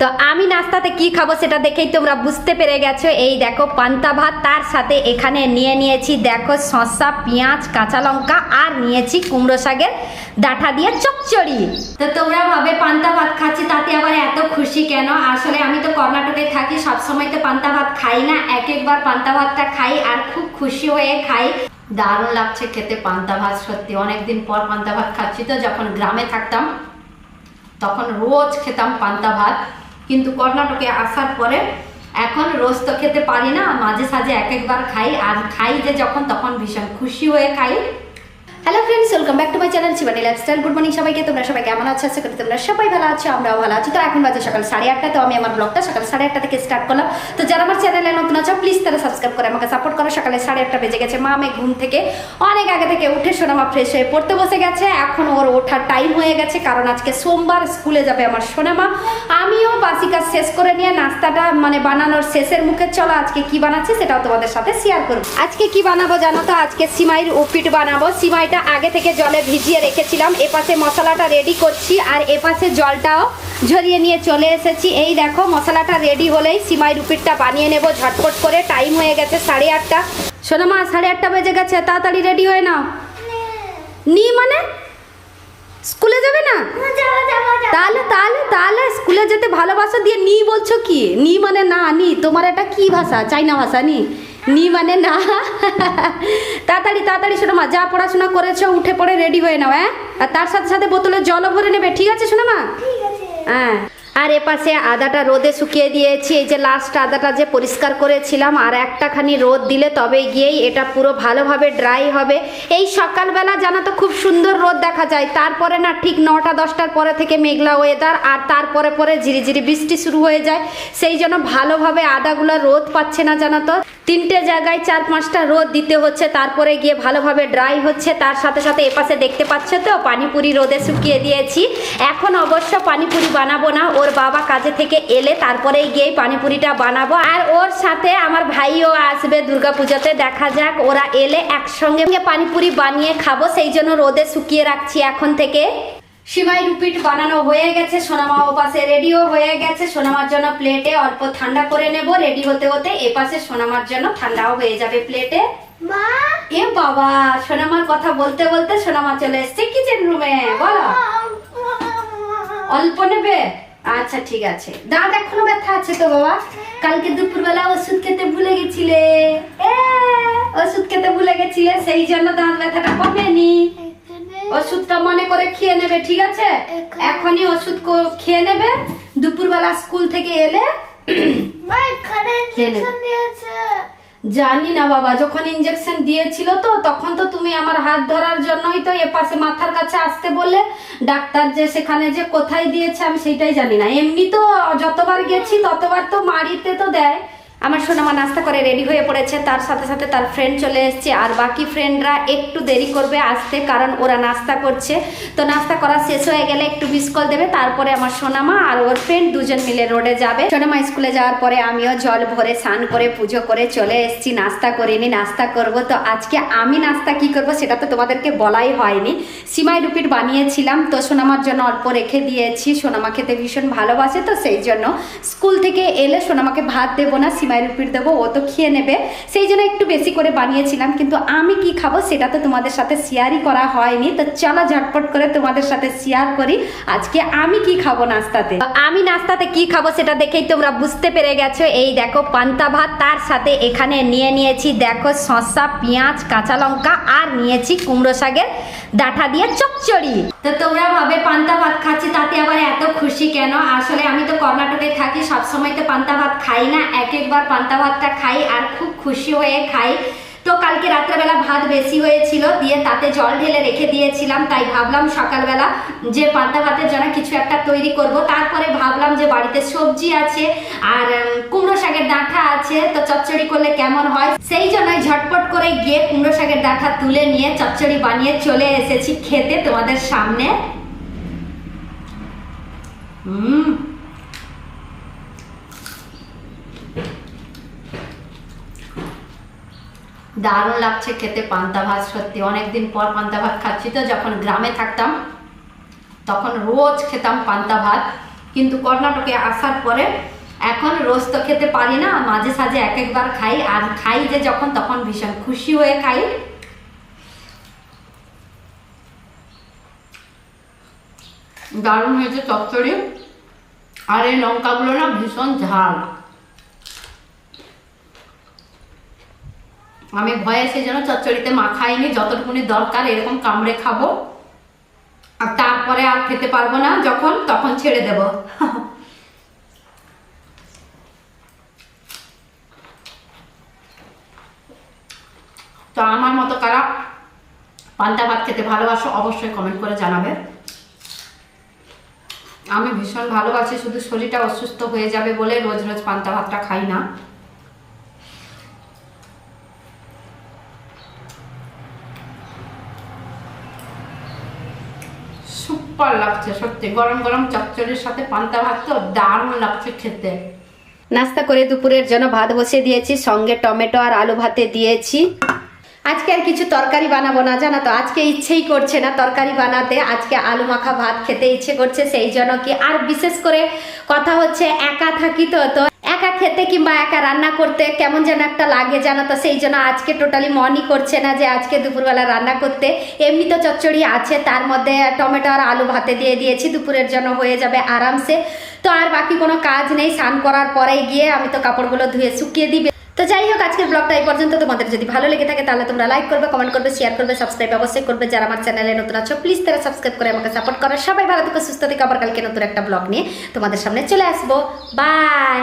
তো আমি নাস্তাতে কি খাব সেটা দেখেই তোমরা বুঝতে পেরে গেছো। এই দেখো, পান্তা ভাত, তার সাথে এখানে নিয়ে নিয়েছি দেখো শসা, পেঁয়াজ, কাঁচা লঙ্কা, আর নিয়েছি কুমড়ো শাকের ডাঁটা দিয়ে চচ্চড়ি। তো তোমরা ভাবে পান্তা ভাত খাচ্ছি, তাতে আবার এত খুশি কেন? আসলে আমি তো কর্ণাটকে থাকি, সবসময় তো পান্তা ভাত খাই না। এক একবার পান্তা ভাতটা খাই আর খুব খুশি হয়ে খাই। দারুণ লাগছে খেতে পান্তা ভাত, সত্যি। অনেকদিন পর পান্তা ভাত খাচ্ছি তো, যখন গ্রামে থাকতাম, তখন রোজ খেতাম পান্তা ভাত। কিন্তু কর্ণাটকে আসার পরে এখন রোজ তো খেতে পারি না, মাঝে সাঝে এক একবার খাই, আর খাই যে যখন, তখন ভীষণ খুশি হয়ে খাই। Hello friends welcome back to my channel Shivani lifestyle good morning সবাইকে, তোমরা সবাই কেমন আছো? আশা করি তোমরা সবাই ভালো আছো, আমরাও ভালো আছি। তো এখন বাজে সকাল সাড়ে আটটা, তো আমি আমার ব্লগটা সকাল সাড়ে আটটা থেকে স্টার্ট করলাম। তো যারা আমার চ্যানেলে নতুন আছো প্লিজ তারা সাবস্ক্রাইব করে আমাকে সাপোর্ট করো। সকালে সাড়ে আটটা বেজে গেছে, মা আমি ঘুম থেকে অনেক আগে থেকে উঠে সোনামা ফ্রেশ হয়ে পড়তে বসে গেছে। এখন ওর ওঠার টাইম হয়ে গেছে, কারণ আজকে সোমবার স্কুলে যাবে আমার সোনামা আমিও বাসি কাজ শেষ করে নিয়ে নাস্তাটা মানে বানানোর শেষের মুখে চলো, আজকে কি বানাচ্ছি সেটাও তোমাদের সাথে শেয়ার করব। আজকে কি বানাবো জানো তো? আজকে সিমাইয়ের উপিট বানাবো। সিমাইটা আগে থেকে জলে ভিজিয়ে রেখেছিলাম। এপাশে মশলাটা রেডি করছি আর এপাশে জলটাও ঝরিয়ে নিয়ে চলে এসেছি। এই দেখো মশলাটা রেডি হলেই সিমাই উপিটটা বানিয়ে নেব। ঝটপট করে টাইম হয়ে গেছে সাড়ে আটটা। শোনো মা সাড়ে আটটা বেজে গেছে তাড়াতাড়ি রেডি হয়ে নাও। নি। মানে? স্কুলে যাবে না? তাহলে তাহলে তাহলে স্কুলে যেতে ভালোবাসা দিয়ে নি বলছো কি? নি মানে না নি। তোমার এটা কি ভাষা? চাইনা ভাষা নি? নি মানে না। তাড়াতাড়ি তাড়াতাড়ি শোনো মা যা পড়াশোনা করেছ উঠে পড়ে রেডি হয়ে নাও হ্যাঁ? আর তার সাথে সাথে বোতলে জলও ভরে নেবে ঠিক আছে শোনো মা? হ্যাঁ। আর এপাশে আদাটা রোদে শুকিয়ে দিয়েছি এই যে লাস্ট আদাটা যে পরিষ্কার করেছিলাম আর একটাখানি রোদ দিলে তবে গিয়েই এটা পুরো ভালোভাবে ড্রাই হবে। এই সকালবেলা জানা তো খুব সুন্দর রোদ দেখা যায় তারপরে না ঠিক নটা দশটার পরে থেকে মেঘলা ওয়েদার আর তারপরে পরে ঝিরিঝিরি বৃষ্টি শুরু হয়ে যায়। সেই জন্য ভালোভাবে আদাগুলো রোদ পাচ্ছে না জানা তো। তিনটে জায়গায় চার পাঁচটা রোদ দিতে হচ্ছে, তারপরে গিয়ে ভালোভাবে ড্রাই হচ্ছে, তার সাথে সাথে এপাশে দেখতে পাচ্ছ তো, পানিপুরি রোদে শুকিয়ে দিয়েছি। এখন অবশ্য পানিপুরি বানাবো না, ওর বাবা কাজে থেকে এলে তারপরে গিয়ে পানিপুরিটা বানাবো। আর ওর সাথে আমার ভাইও আসবে দুর্গাপূজাতে, দেখা যাক, ওরা এলে একসঙ্গে পানিপুরি বানিয়ে খাব, সেই জন্য রোদে শুকিয়ে রাখছি এখন থেকে। সিমাই রুপিট বানানো হয়ে গেছে সোনামা ও পাশে রেডিও হয়ে গেছে সোনামার জন্য প্লেটে অল্প ঠান্ডা করে নেব। রেডি হতে হতে এ পাশে সোনামার জন্য ঠান্ডাও হয়ে যাবে প্লেটে মা? এ বাবা সোনামার কথা বলতে বলতে সোনামা চলে এসছে কিচেন রুমে বলো। অল্প নেবে? আচ্ছা ঠিক আছে। দাঁত এখনও ব্যথা আছে তো বাবা? কালকে দুপুরবেলা ওষুধ খেতে ভুলে গেছিলে। ওষুধ খেতে ভুলে গেছিলে সেই জন্য দাঁত ব্যথাটা কমেনি। ওষুধটা মনে করে খেয়ে নেবে ঠিক আছে? এখনই ওষুধ কো- খেয়ে নেবে। দুপুরবেলা স্কুল থেকে এলে। জানি না বাবা যখন ইঞ্জেকশন দিয়েছিল তো তখন তো তুমি আমার হাত ধরার জন্যই তো এ পাশে মাথার কাছে আসতে বললে। ডাক্তার যে সেখানে যে কোথায় দিয়েছে আমি সেটাই জানি না। এমনি তো যতবার গেছি ততবার তো মাড়িতে তো দেয়। আমার সোনামা নাস্তা করে রেডি হয়ে পড়েছে। তার সাথে সাথে তার ফ্রেন্ড চলে এসছে। আর বাকি ফ্রেন্ডরা একটু দেরি করবে আসতে, কারণ ওরা নাস্তা করছে। তো নাস্তা করা শেষ হয়ে গেলে একটু মিস কল দেবে। তারপরে আমার সোনামা আর ওর ফ্রেন্ড দুজন মিলে রোডে যাবে। সোনামা স্কুলে যাওয়ার পরে আমিও জল ভরে স্নান করে, পুজো করে চলে এসেছি। নাস্তা করিনি, নাস্তা করব। তো আজকে আমি নাস্তা কি করব সেটা তো তোমাদেরকে বলাই হয়নি। সিমাই রুপিট বানিয়েছিলাম। তো সোনামার জন্য অল্প রেখে দিয়েছি। সোনামা খেতে ভীষণ ভালোবাসে, তো সেই জন্য স্কুল থেকে এলে সোনামাকে ভাত দেবো না। সিমাই রুপিট দেবো, ও তো খেয়ে নেবে। সেই জন্য একটু বেশি করে বানিয়েছিলাম, কিন্তু আমি কি খাব সেটা তো তোমাদের সাথে শেয়ারই করা হয়নি। তো চলো ঝটপট করে তোমাদের সাথে শেয়ার করি, আজকে আমি কি খাব নাস্তাতে? আমি নাস্তাতে কি খাব সেটা দেখেই তোমরা বুঝতে পেরে গেছো। এই দেখো পান্তা ভাত, তার সাথে এখানে নিয়ে নিয়েছি, দেখো শসা, পেঁয়াজ, কাঁচা লঙ্কা, আর নিয়েছি কুমড়ো শাকের ডাঁটা দিয়ে চচ্চড়ি। তো তোমরা ভাবে পান্তা ভাত খাচ্ছি, তাতে আবার এত খুশি কেন? আসলে আমি তো কর্ণাটকে থাকি, সবসময় তো পান্তা ভাত খাই না এক একবার পান্তা ভাতটা খাই আর খুব খুশি হয়ে খাই। তো কালকে রাত্রেবেলা ভাত বেশি হয়েছিল, দিয়ে তাতে জল ঢেলে রেখে দিয়েছিলাম, তাই ভাবলাম সকালবেলা যে পান্তা ভাতের জন্য কিছু একটা তৈরি করব। তারপরে ভাবলাম যে বাড়িতে সবজি আছে আর কুমড়ো শাকের ডাঁটা আছে, তো চচ্চড়ি করলে কেমন হয়? সেই জন্যই ঝটপট করে গিয়ে কুমড়ো শাকের ডাঁটা তুলে নিয়ে চচ্চড়ি বানিয়ে চলে এসেছি খেতে তোমাদের সামনে। হুম দারুণ লাগছে খেতে পান্তা ভাত, সত্যি। অনেকদিন পর পান্তা ভাত খাচ্ছি তো, যখন গ্রামে থাকতাম, তখন রোজ খেতাম পান্তা ভাত। কিন্তু কর্ণাটকে আসার পরে এখন রোজ তো খেতে পারি না, মাঝে সাঝে এক একবার খাই। আর খাই যে যখন, তখন ভীষণ খুশি হয়ে খাই। দারুণ হয়েছে চচ্চড়ি। আর এই লঙ্কাগুলো না ভীষণ ঝাল। আমি ভয়ে সেই জন্য চচ্চড়িতে মাখাইনি যতটুকুনি দরকার এরকম কামড়ে খাব। আর তারপরে আর খেতে পারব না যখন, তখন ছেড়ে দেব। তো আমার মতো কারা পান্তা ভাত খেতে ভালোবাসো অবশ্যই কমেন্ট করে জানাবে। আমি ভীষণ ভালোবাসি, শুধু শরীরটা অসুস্থ হয়ে যাবে বলে রোজ রোজ পান্তা ভাতটা খাই না। সুপার লাগছে, সত্যি। গরম গরম চচ্চড়ির সাথে পান্তা ভাত তো দারুণ লাগছে খেতে। নাস্তা করে দুপুরের জন্য ভাত বসিয়ে দিয়েছি, সঙ্গে টমেটো আর আলু ভাতে দিয়েছি। আজকে আর কিছু তরকারি বানাবো না, জানো তো? আজকে ইচ্ছেই করছে না তরকারি বানাতে। আজকে আলু মাখা ভাত খেতে ইচ্ছে করছে, সেই জন্য কি আর বিশেষ করে কথা হচ্ছে একা থাকি তো তো খেতে কিংবা একা রান্না করতে কেমন যেন একটা লাগে জানো তো? সেই জন্য আজকে টোটালি মনই করছে না যে আজকে দুপুরবেলা রান্না করতে। এমনি তো চচ্চড়ি আছে, তার মধ্যে টমেটো আর আলু ভাতে দিয়ে দিয়েছি, দুপুরের জন্য হয়ে যাবে আরামসে। তো আর বাকি কোনো কাজ নেই, স্নান করার পরে গিয়ে আমি তো কাপড়গুলো ধুয়ে শুকিয়ে দিবে। তো যাই হোক, আজকের ব্লগটা এই পর্যন্ত। তোমাদের যদি ভালো লেগে থাকে, তাহলে তোমরা লাইক করবে কমেন্ট করবে শেয়ার করবে সাবস্ক্রাইব অবশ্যই করবে। যারা আমার চ্যানেলে নতুন আছো প্লিজ তারা সাবস্ক্রাইব করে আমাকে সাপোর্ট করো। সবাই ভালো থেকে, সুস্থ থেকে। আবার কালকে নতুন একটা ব্লগ নিয়ে তোমাদের সামনে চলে আসব। বাই